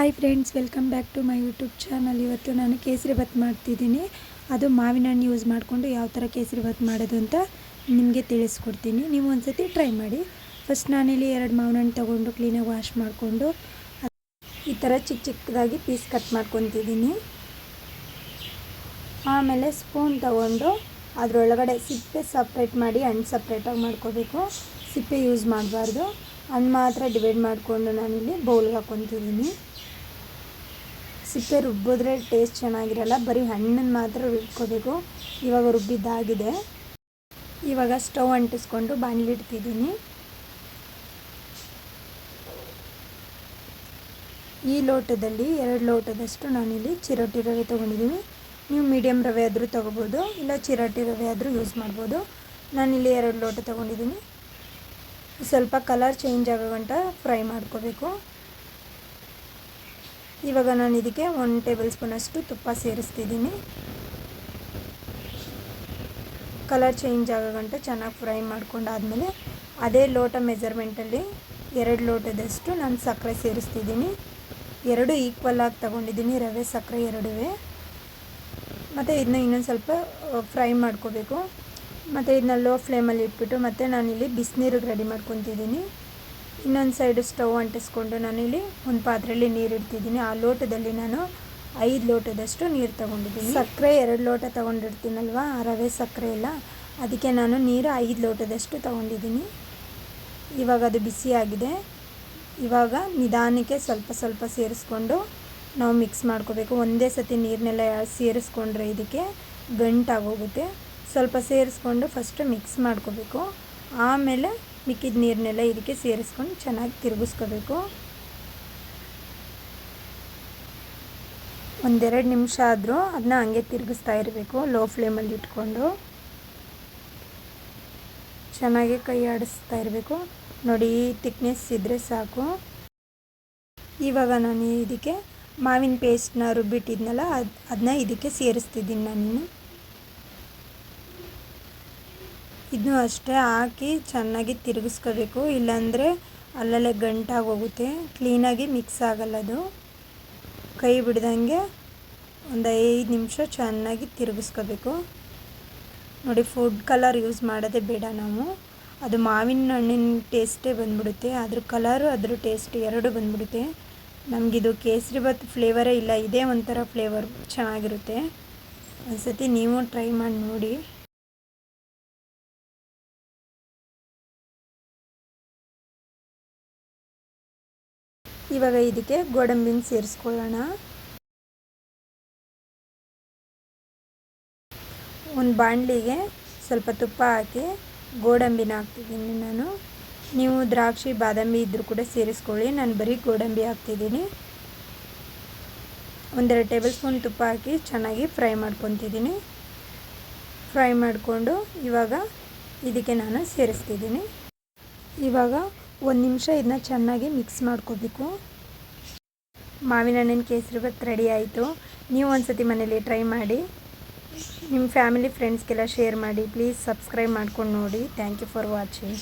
Hi friends welcome back to my YouTube channel ಇವತ್ತು ನಾನು ಕೇಸರಿ ಭಾತ್ ಮಾಡ್ತಿದ್ದೀನಿ. ಅದು ಮಾವಿನ ಹಣ್ಣು ಯೂಸ್ ಮಾಡಿಕೊಂಡು ಯಾವ ಥರ ಕೇಸರಿ ಭಾತ್ ಮಾಡೋದು ಅಂತ ನಿಮಗೆ ತಿಳಿಸ್ಕೊಡ್ತೀನಿ. ನೀವು ಒಂದ್ಸತಿ ಟ್ರೈ ಮಾಡಿ. ಫಸ್ಟ್ ನಾನಿಲ್ಲಿ ಎರಡು ಮಾವಿನ ಹಣ್ಣು ತೊಗೊಂಡು ಕ್ಲೀನಾಗಿ ವಾಶ್ ಮಾಡಿಕೊಂಡು ಈ ಥರ ಚಿಕ್ಕ ಚಿಕ್ಕದಾಗಿ ಪೀಸ್ ಕಟ್ ಮಾಡ್ಕೊತಿದ್ದೀನಿ. ಆಮೇಲೆ ಸ್ಪೂನ್ ತಗೊಂಡು ಅದರೊಳಗಡೆ ಸಿಪ್ಪೆ ಸಪ್ರೇಟ್ ಮಾಡಿ ಹಣ್ಣು ಸಪ್ರೇಟಾಗಿ ಮಾಡ್ಕೋಬೇಕು. ಸಿಪ್ಪೆ ಯೂಸ್ ಮಾಡಬಾರ್ದು. ಹಣ್ಣು ಮಾತ್ರ ಡಿವೈಡ್ ಮಾಡಿಕೊಂಡು ನಾನಿಲ್ಲಿ ಬೌಲ್ಗೆ ಹಾಕ್ಕೊತಿದ್ದೀನಿ ಸಿಪ್ಪೆ ರುಬ್ಬಿದ್ರೆ ಟೇಸ್ಟ್ ಚೆನ್ನಾಗಿರಲ್ಲ, ಬರೀ ಹಣ್ಣನ್ನು ಮಾತ್ರ ರುಬ್ಕೋಬೇಕು. ಇವಾಗ ರುಬ್ಬಿದ್ದಾಗಿದೆ. ಇವಾಗ ಸ್ಟವ್ ಅಂಟಿಸ್ಕೊಂಡು ಬಾಣಲಿ ಇಡ್ತಿದ್ದೀನಿ. ಈ ಲೋಟದಲ್ಲಿ ಎರಡು ಲೋಟದಷ್ಟು ನಾನಿಲ್ಲಿ ಚಿರೋಟಿ ರವೆ ತೊಗೊಂಡಿದ್ದೀನಿ. ನೀವು ಮೀಡಿಯಮ್ ರವೆ ಆದರೂ ತೊಗೋಬೋದು, ಇಲ್ಲ ಚಿರೋಟಿ ರವೆ ಆದರೂ ಯೂಸ್ ಮಾಡ್ಬೋದು. ನಾನಿಲ್ಲಿ ಎರಡು ಲೋಟ ತೊಗೊಂಡಿದ್ದೀನಿ. ಸ್ವಲ್ಪ ಕಲರ್ ಚೇಂಜ್ ಆಗೋ ಗಂಟ ಫ್ರೈ ಮಾಡ್ಕೋಬೇಕು. ಇವಾಗ ನಾನು ಇದಕ್ಕೆ ಒನ್ ಟೇಬಲ್ ಸ್ಪೂನಷ್ಟು ತುಪ್ಪ ಸೇರಿಸ್ತಿದ್ದೀನಿ. ಕಲರ್ ಚೇಂಜ್ ಆಗೋ ಗಂಟೆ ಚೆನ್ನಾಗಿ ಫ್ರೈ ಮಾಡ್ಕೊಂಡಾದಮೇಲೆ ಅದೇ ಲೋಟ ಮೆಜರ್ಮೆಂಟಲ್ಲಿ ಎರಡು ಲೋಟದಷ್ಟು ನಾನು ಸಕ್ಕರೆ ಸೇರಿಸ್ತಿದ್ದೀನಿ. ಎರಡು ಈಕ್ವಲ್ ಆಗಿ ತೊಗೊಂಡಿದ್ದೀನಿ, ರವೆ, ಸಕ್ಕರೆ ಎರಡೂ ಮತ್ತು ಇದನ್ನ ಇನ್ನೊಂದು ಸ್ವಲ್ಪ ಫ್ರೈ ಮಾಡ್ಕೋಬೇಕು. ಮತ್ತು ಇದನ್ನ ಲೋ ಫ್ಲೇಮಲ್ಲಿ ಇಟ್ಬಿಟ್ಟು ಮತ್ತು ನಾನಿಲ್ಲಿ ಬಿಸಿನೀರಿಗೆ ರೆಡಿ ಮಾಡ್ಕೊತಿದ್ದೀನಿ. ಇನ್ನೊಂದು ಸೈಡು ಸ್ಟವ್ ಅಂಟಿಸ್ಕೊಂಡು ಇಲ್ಲಿ ಒಂದು ಪಾತ್ರೆಯಲ್ಲಿ ನೀರು ಇಡ್ತಿದ್ದೀನಿ. ಆ ಲೋಟದಲ್ಲಿ ನಾನು ಐದು ಲೋಟದಷ್ಟು ನೀರು ತೊಗೊಂಡಿದ್ದೀನಿ. ಸಕ್ಕರೆ ಎರಡು ಲೋಟ ತೊಗೊಂಡಿರ್ತೀನಲ್ವ? ರವೆ ಸಕ್ಕರೆ ಎಲ್ಲ. ಅದಕ್ಕೆ ನಾನು ನೀರು ಐದು ಲೋಟದಷ್ಟು ತೊಗೊಂಡಿದ್ದೀನಿ. ಇವಾಗ ಅದು ಬಿಸಿಯಾಗಿದೆ. ಇವಾಗ ನಿಧಾನಕ್ಕೆ ಸ್ವಲ್ಪ ಸ್ವಲ್ಪ ಸೇರಿಸ್ಕೊಂಡು ನಾವು ಮಿಕ್ಸ್ ಮಾಡ್ಕೋಬೇಕು. ಒಂದೇ ಸತಿ ನೀರನ್ನೆಲ್ಲ ಸೇರಿಸ್ಕೊಂಡ್ರೆ ಇದಕ್ಕೆ ಗಂಟಾಗೋಗುತ್ತೆ. ಸ್ವಲ್ಪ ಸೇರಿಸ್ಕೊಂಡು ಫಸ್ಟು ಮಿಕ್ಸ್ ಮಾಡ್ಕೋಬೇಕು. ಆಮೇಲೆ ಮಿಕ್ಕಿದ ನೀರನ್ನೆಲ್ಲ ಇದಕ್ಕೆ ಸೇರಿಸ್ಕೊಂಡು ಚೆನ್ನಾಗಿ ತಿರುಗಿಸ್ಕೋಬೇಕು. ಒಂದೆರಡು ನಿಮಿಷ ಆದರೂ ಅದನ್ನ ಹಂಗೆ ತಿರುಗಿಸ್ತಾ ಇರಬೇಕು ಲೋ ಫ್ಲೇಮಲ್ಲಿ ಇಟ್ಕೊಂಡು. ಚೆನ್ನಾಗಿ ಕೈ ಆಡಿಸ್ತಾ ಇರಬೇಕು. ನೋಡಿ ತಿಕ್ನೆಸ್ ಇದ್ದರೆ ಸಾಕು. ಇವಾಗ ನಾನು ಇದಕ್ಕೆ ಮಾವಿನ ಪೇಸ್ಟ್ನ ರುಬ್ಬಿಟ್ಟಿದ್ನಲ್ಲ, ಅದು ಅದನ್ನ ಇದಕ್ಕೆ ಸೇರಿಸ್ತಿದ್ದೀನಿ ನಾನು ಇದನ್ನು ಅಷ್ಟೇ ಹಾಕಿ ಚೆನ್ನಾಗಿ ತಿರುಗಿಸ್ಕೋಬೇಕು, ಇಲ್ಲಾಂದರೆ ಅಲ್ಲಲ್ಲೇ ಗಂಟಾಗಿ ಹೋಗುತ್ತೆ. ಕ್ಲೀನಾಗಿ ಮಿಕ್ಸ್ ಆಗಲ್ಲ ಅದು. ಕೈ ಬಿಡ್ದಂಗೆ ಒಂದು ಐದು ನಿಮಿಷ ಚೆನ್ನಾಗಿ ತಿರುಗಿಸ್ಕೋಬೇಕು. ನೋಡಿ, ಫುಡ್ ಕಲರ್ ಯೂಸ್ ಮಾಡೋದೇ ಬೇಡ ನಾವು. ಅದು ಮಾವಿನ ಹಣ್ಣಿನ ಟೇಸ್ಟೇ ಬಂದ್ಬಿಡುತ್ತೆ. ಅದ್ರ ಕಲರು, ಅದ್ರ ಟೇಸ್ಟ್ ಎರಡು ಬಂದ್ಬಿಡುತ್ತೆ. ನಮಗಿದು ಕೇಸರಿ ಭಾತ್ ಫ್ಲೇವರೇ ಇಲ್ಲ. ಇದೇ ಒಂಥರ ಫ್ಲೇವರ್ ಚೆನ್ನಾಗಿರುತ್ತೆ. ಒಂದು ಸತಿ ನೀವು ಟ್ರೈ ಮಾಡಿ ನೋಡಿ. ಇವಾಗ ಇದಕ್ಕೆ ಗೋಡಂಬಿನ ಸೇರಿಸ್ಕೊಳ್ಳೋಣ. ಒಂದು ಬಾಣಲಿಗೆ ಸ್ವಲ್ಪ ತುಪ್ಪ ಹಾಕಿ ಗೋಡಂಬಿನ ಹಾಕ್ತಿದ್ದೀನಿ ನಾನು. ನೀವು ದ್ರಾಕ್ಷಿ, ಬಾದಾಮಿ ಇದ್ದರೂ ಕೂಡ ಸೇರಿಸ್ಕೊಳ್ಳಿ. ನಾನು ಬರೀ ಗೋಡಂಬಿ ಹಾಕ್ತಿದ್ದೀನಿ. ಒಂದೆರಡು ಟೇಬಲ್ ಸ್ಪೂನ್ ತುಪ್ಪ ಹಾಕಿ ಚೆನ್ನಾಗಿ ಫ್ರೈ ಮಾಡ್ಕೊತಿದ್ದೀನಿ. ಫ್ರೈ ಮಾಡಿಕೊಂಡು ಇವಾಗ ಇದಕ್ಕೆ ನಾನು ಸೇರಿಸ್ತಿದ್ದೀನಿ. ಇವಾಗ ಒಂದು ನಿಮಿಷ ಇದನ್ನ ಚೆನ್ನಾಗಿ ಮಿಕ್ಸ್ ಮಾಡ್ಕೋಬೇಕು. ಮಾವಿನ ಹಣ್ಣಿನ ಕೇಸರಿ ಬತ್ ರೆಡಿ ಆಯಿತು. ನೀವು ಒಂದು ಸತಿ ಮನೇಲಿ ಟ್ರೈ ಮಾಡಿ. ನಿಮ್ಮ ಫ್ಯಾಮಿಲಿ ಫ್ರೆಂಡ್ಸ್ಗೆಲ್ಲ ಶೇರ್ ಮಾಡಿ. ಪ್ಲೀಸ್ ಸಬ್ಸ್ಕ್ರೈಬ್ ಮಾಡ್ಕೊಂಡು ನೋಡಿ. Thank you for watching